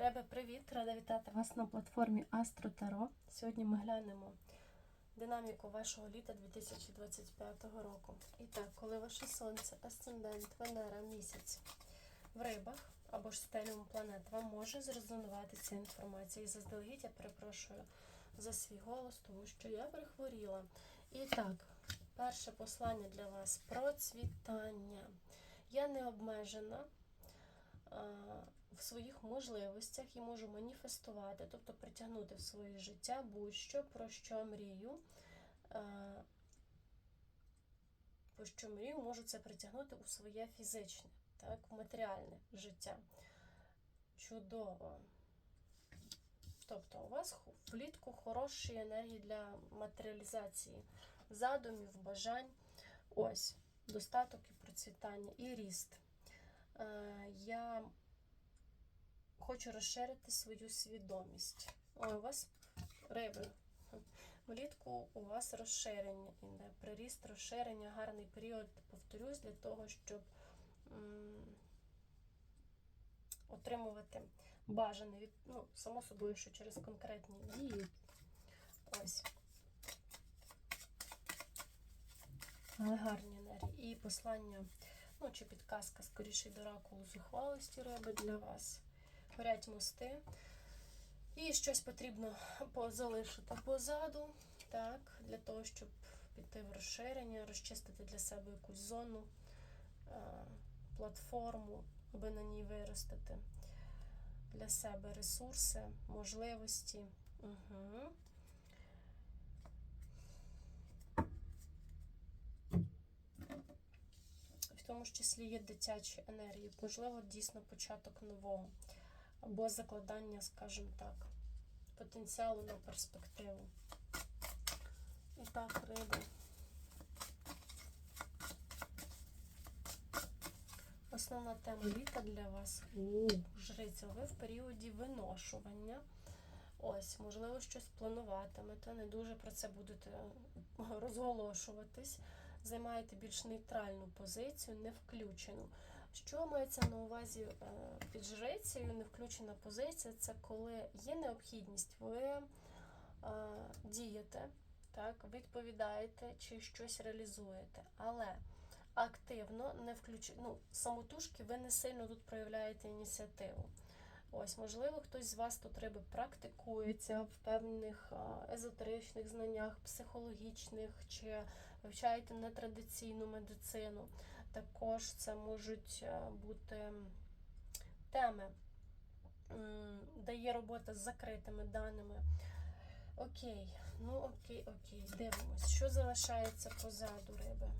Ребе, привіт! Рада вітати вас на платформі Астро Таро. Сьогодні ми глянемо динаміку вашого літа 2025 року. І так, коли ваше сонце, асцендент, Венера, місяць в рибах або ж стеліум планет, вам може зрезонувати ця інформація. І заздалегідь я перепрошую за свій голос, тому що я перехворіла. І так, перше послання для вас процвітання. Я не обмежена в своїх можливостях і можу маніфестувати, тобто притягнути в своє життя будь-що, про що мрію. Про що мрію, можу це притягнути у своє фізичне, так, в матеріальне життя. Чудово. Тобто, у вас влітку хороші енергії для матеріалізації задумів, бажань. Ось, достаток і процвітання, і ріст. Я хочу розширити свою свідомість. Ой, у вас риби. Влітку у вас розширення іде. Приріст, розширення, гарний період, повторюсь, для того, щоб м отримувати бажане від, ну, само собою, що через конкретні дії. Ось. Але гарні енергії. І послання, ну, чи підказка, скоріше до оракулу зухвалості риби для вас горять мости. І щось потрібно залишити позаду, так, для того, щоб піти в розширення, розчистити для себе якусь зону, платформу, аби на ній виростити для себе ресурси, можливості. Угу. В тому числі є дитячі енергії, можливо, дійсно початок нового або закладання, скажімо так, потенціалу на перспективу. І так, риби. Основна тема літа для вас жриця. Ви в періоді виношування. Ось, можливо, щось плануватимете, не дуже про це будете розголошуватись. Займаєте більш нейтральну позицію, не включену. Що мається на увазі е, під жрицею, не включена позиція це коли є необхідність, ви е, дієте, так, відповідаєте чи щось реалізуєте, але активно не включено, ну, самотужки ви не сильно тут проявляєте ініціативу. Ось, можливо, хтось з вас тут риби практикується в певних езотеричних знаннях, психологічних, чи вивчаєте нетрадиційну медицину. Також це можуть бути теми, де є робота з закритими даними. Окей, ну окей, окей, дивимось, що залишається позаду риби.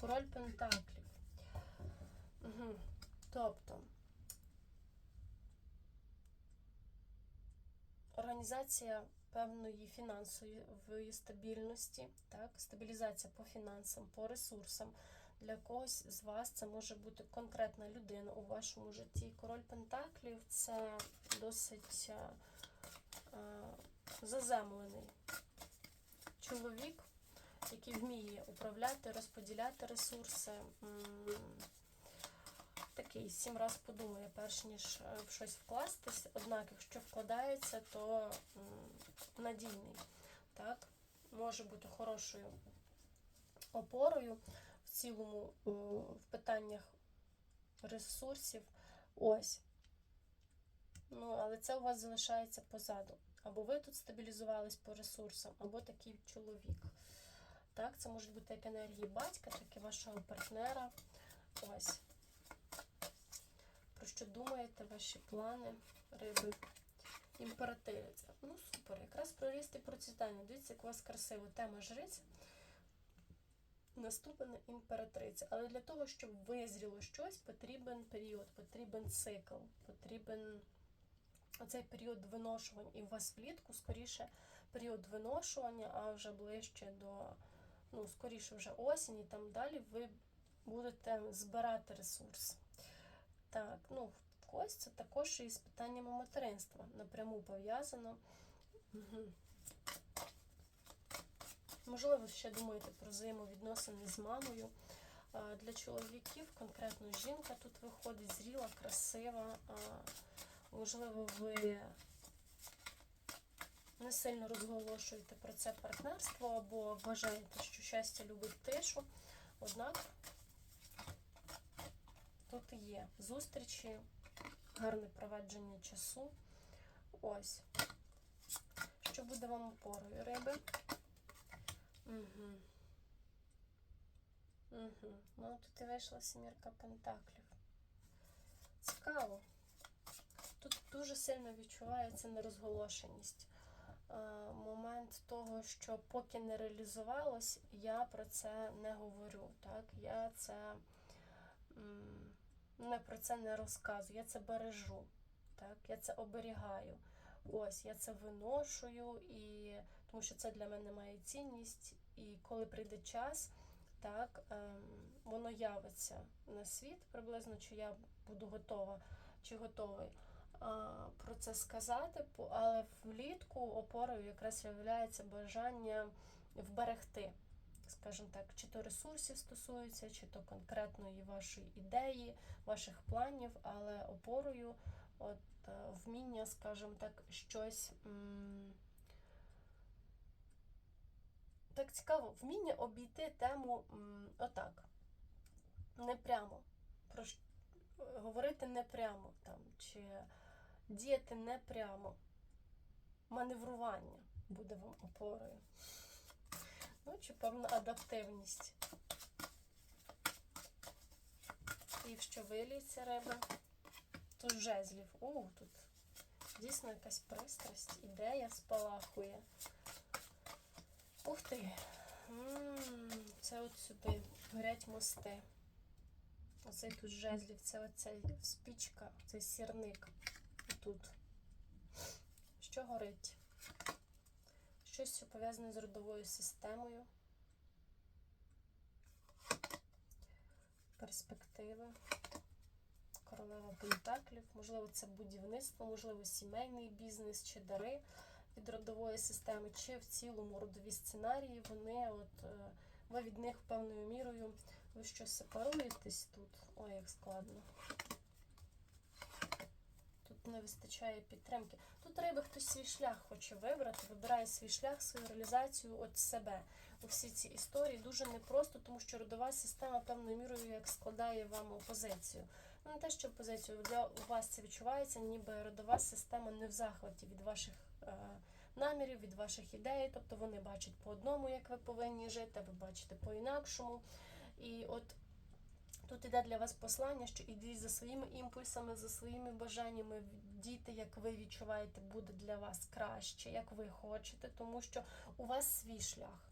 Король Пентаклів. Угу. Тобто. Організація певної фінансової стабільності, так, стабілізація по фінансам, по ресурсам. Для когось з вас це може бути конкретна людина у вашому житті. Король Пентаклів це досить а, а, заземлений чоловік, який вміє управляти, розподіляти ресурси такий сім раз подумає, перш ніж е, в щось вкластись. Однак, якщо вкладається, то надійний. Так? Може бути хорошою опорою в цілому в питаннях ресурсів. Ось. Ну, але це у вас залишається позаду. Або ви тут стабілізувались по ресурсам, або такий чоловік. Так, це можуть бути як енергії батька, так і вашого партнера. Ось про що думаєте, ваші плани, риби, імперативиця. Ну, супер, якраз про ріст і процвітання. Дивіться, як у вас красива тема жриця. Наступна імператриця. Але для того, щоб визріло щось, потрібен період, потрібен цикл, потрібен оцей період виношування. І у вас влітку, скоріше, період виношування, а вже ближче до, ну, скоріше, вже осінь і там далі ви будете збирати ресурс. Так, ну, когось це також із питаннями материнства напряму пов'язано. Можливо, ще думаєте про взаємовідносини з мамою. Для чоловіків конкретно жінка тут виходить зріла, красива. Можливо, ви не сильно розголошуєте про це партнерство або вважаєте, що щастя любить тишу. Однак тут є зустрічі, гарне проведення часу. Ось. Що буде вам опорою, риби? Угу. Угу. Ну, тут і вийшла сімірка пентаклів. Цікаво. Тут дуже сильно відчувається нерозголошеність. Момент того, що поки не реалізувалось, я про це не говорю. Так? Я це не про це не розказую, я це бережу. Так? Я це оберігаю. Ось, я це виношую, і тому що це для мене має цінність. І коли прийде час, так, ем, воно явиться на світ приблизно, чи я буду готова, чи готовий а, про це сказати, але влітку опорою якраз є бажання вберегти, скажімо так, чи то ресурсів стосується, чи то конкретної вашої ідеї, ваших планів, але опорою от е, вміння, скажімо так, щось. Так цікаво, вміння обійти тему отак. Не прямо. Про говорити не прямо там, чи діяти не прямо. Маневрування буде вам опорою. Ну, чи певна адаптивність. І що виліється риба. Тут жезлів. У, тут дійсно якась пристрасть, ідея спалахує. Ух ти! Це от сюди. Горять мости. Оцей тут жезлів, це оцей спічка, цей сірник. Тут. Що горить? Щось що пов'язане з родовою системою. Перспективи. Королева Пентаклів. Можливо, це будівництво, можливо, сімейний бізнес чи дари від родової системи, чи в цілому родові сценарії, вони от е, ви від них певною мірою ви що сепаруєтесь тут. Ой, як складно. Не вистачає підтримки. Тут риби хтось свій шлях хоче вибрати, вибирає свій шлях, свою реалізацію от себе. У всі ці історії дуже непросто, тому що родова система певною мірою як складає вам опозицію. Ну, не те, що опозицію, для у вас це відчувається, ніби родова система не в захваті від ваших е, намірів, від ваших ідей. Тобто вони бачать по одному, як ви повинні жити, а ви бачите по-інакшому. І от тут іде для вас послання, що ідіть за своїми імпульсами, за своїми бажаннями, дійте, як ви відчуваєте, буде для вас краще, як ви хочете, тому що у вас свій шлях.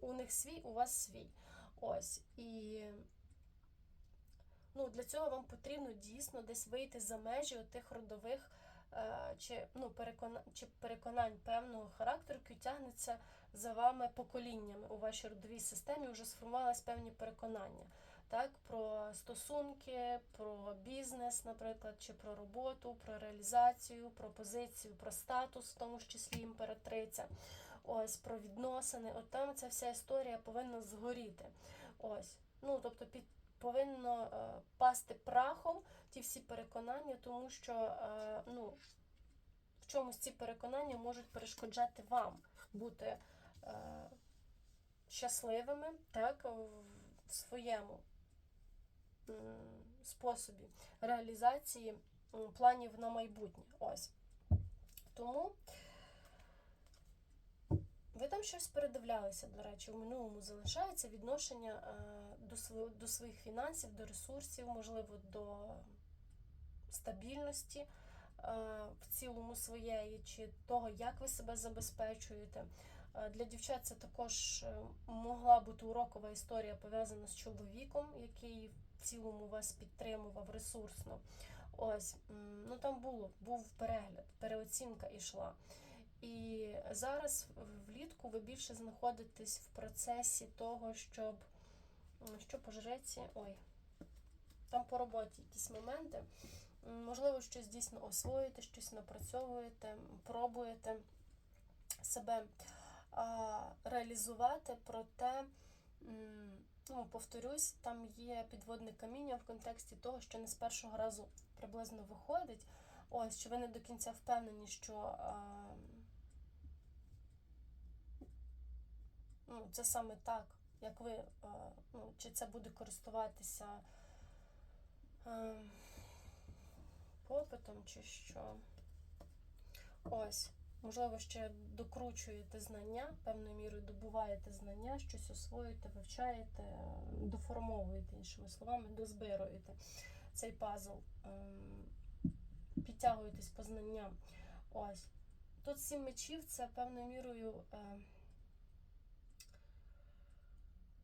У них свій, у вас свій. Ось. І ну, для цього вам потрібно дійсно десь вийти за межі тих родових е, чи, ну, переконань, чи переконань певного характеру, які тягнеться за вами поколіннями у вашій родовій системі, вже сформувались певні переконання. Так, про стосунки, про бізнес, наприклад, чи про роботу, про реалізацію, про позицію, про статус, в тому ж числі імператриця. Ось про відносини. От там ця вся історія повинна згоріти. Ось. Ну, тобто, під повинно е, пасти прахом ті всі переконання, тому що е, ну, в чомусь ці переконання можуть перешкоджати вам бути е, щасливими так, в своєму способі реалізації планів на майбутнє. Ось. Тому ви там щось передивлялися, до речі, в минулому залишається відношення е, до, своїх фінансів, до ресурсів, можливо, до стабільності е, в цілому своєї, чи того, як ви себе забезпечуєте. Е, Для дівчат це також е, могла бути урокова історія пов'язана з чоловіком, який цілому вас підтримував ресурсно. Ось, ну там було, був перегляд, переоцінка ішла. І зараз влітку ви більше знаходитесь в процесі того, щоб що по ой, там по роботі якісь моменти. Можливо, щось дійсно освоїте, щось напрацьовуєте, пробуєте себе реалізувати, проте Ну, повторюсь, там є підводне каміння в контексті того, що не з першого разу приблизно виходить. Ось, що ви не до кінця впевнені, що а, ну, це саме так, як ви, а, ну, чи це буде користуватися а, попитом, чи що. Ось. Можливо, ще докручуєте знання, певною мірою добуваєте знання, щось освоюєте, вивчаєте, доформовуєте, іншими словами, дозбируєте цей пазл, ем, підтягуєтесь по знанням. Ось. Тут сім мечів це певною мірою. е,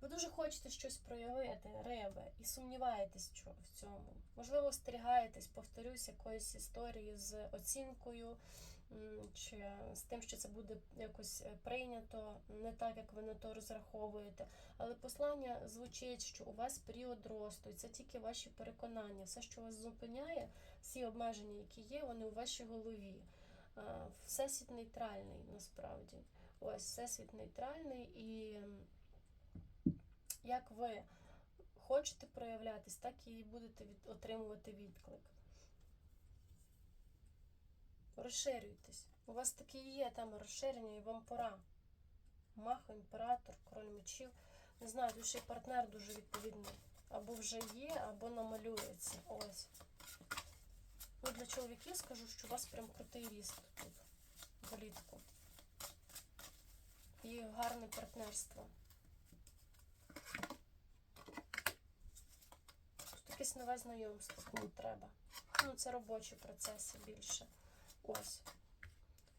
Ви дуже хочете щось проявити, риби, і сумніваєтесь в цьому. Можливо, остерігаєтесь, повторюсь, якоїсь історії з оцінкою, чи з тим, що це буде якось е, прийнято, не так, як ви на то розраховуєте. Але послання звучить, що у вас період росту, і це тільки ваші переконання. Все, що вас зупиняє, всі обмеження, які є, вони у вашій голові. Всесвіт нейтральний насправді. Ось всесвіт нейтральний і. як ви хочете проявлятись, так і будете від, отримувати відклик. Розширюйтесь. У вас таки є тема розширення, і вам пора. Махо, імператор, король мечів. Не знаю, тут ще й партнер дуже відповідний. Або вже є, або намалюється. Ось. Ну, для чоловіків скажу, що у вас прям крутий ріст тут влітку. І гарне партнерство. Тут якесь нове знайомство, кому треба. Ну, це робочі процеси більше. Ось.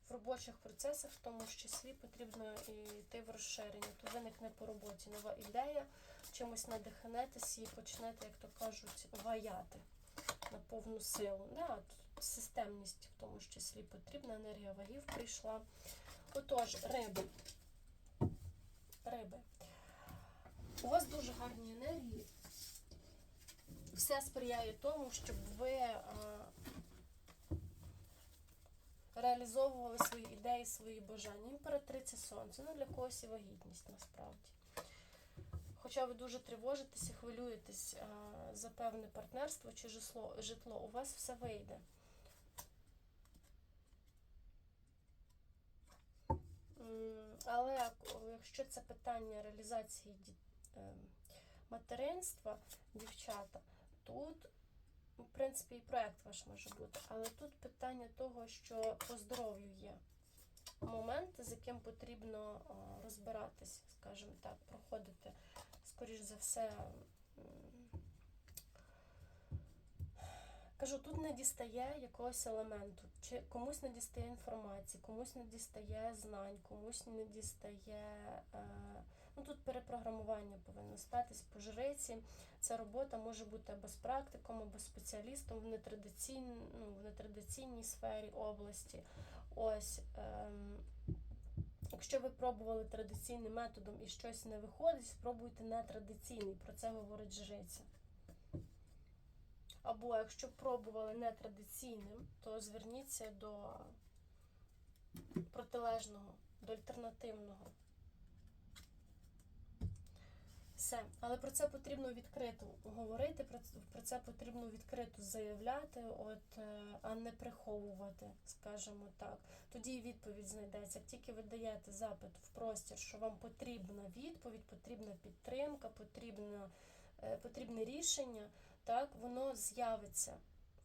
В робочих процесах, в тому ж числі, потрібно йти в розширення. То виникне по роботі нова ідея, чимось надихнетесь і почнете, як то кажуть, ваяти на повну силу. Да, системність в тому ж числі потрібна, енергія вагів прийшла. Отож, риби. Риби. У вас дуже гарні енергії. Все сприяє тому, щоб ви е, реалізовували свої ідеї, свої бажання. Імператриця сонця. Ну, для когось і вагітність насправді. Хоча ви дуже тривожитесь і хвилюєтесь за певне партнерство чи житло, у вас все вийде. Але якщо це питання реалізації е, материнства, дівчата, тут, в принципі, і проект ваш може бути, але тут питання того, що по здоров'ю є моменти, з яким потрібно розбиратись, скажімо так, проходити, скоріш за все. Кажу, тут не дістає якогось елементу, чи комусь не дістає інформації, комусь не дістає знань, комусь не дістає. Е, ну тут перепрограмування повинно статись по жриці. Ця робота може бути або з практиком, або спеціалістом в нетрадиційній, ну, в нетрадиційній сфері області. Ось. Ем, Якщо ви пробували традиційним методом і щось не виходить, спробуйте нетрадиційний. Про це говорить жриця. Або якщо пробували нетрадиційним, то зверніться до протилежного, до альтернативного. Все. Але про це потрібно відкрито говорити, про це, потрібно відкрито заявляти, от, е, а не приховувати, скажімо так. Тоді і відповідь знайдеться. Як тільки ви даєте запит в простір, що вам потрібна відповідь, потрібна підтримка, потрібна, е, потрібне рішення, так, воно з'явиться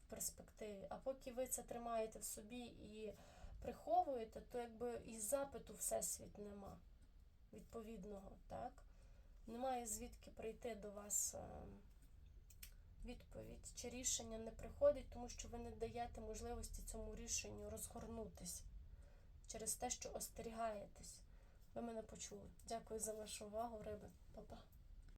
в перспективі. А поки ви це тримаєте в собі і приховуєте, то якби і запиту всесвіт нема відповідного, так? Немає звідки прийти до вас е, відповідь, чи рішення не приходить, тому що ви не даєте можливості цьому рішенню розгорнутися через те, що остерігаєтесь. Ви мене почули. Дякую за вашу увагу, риби. Па-па.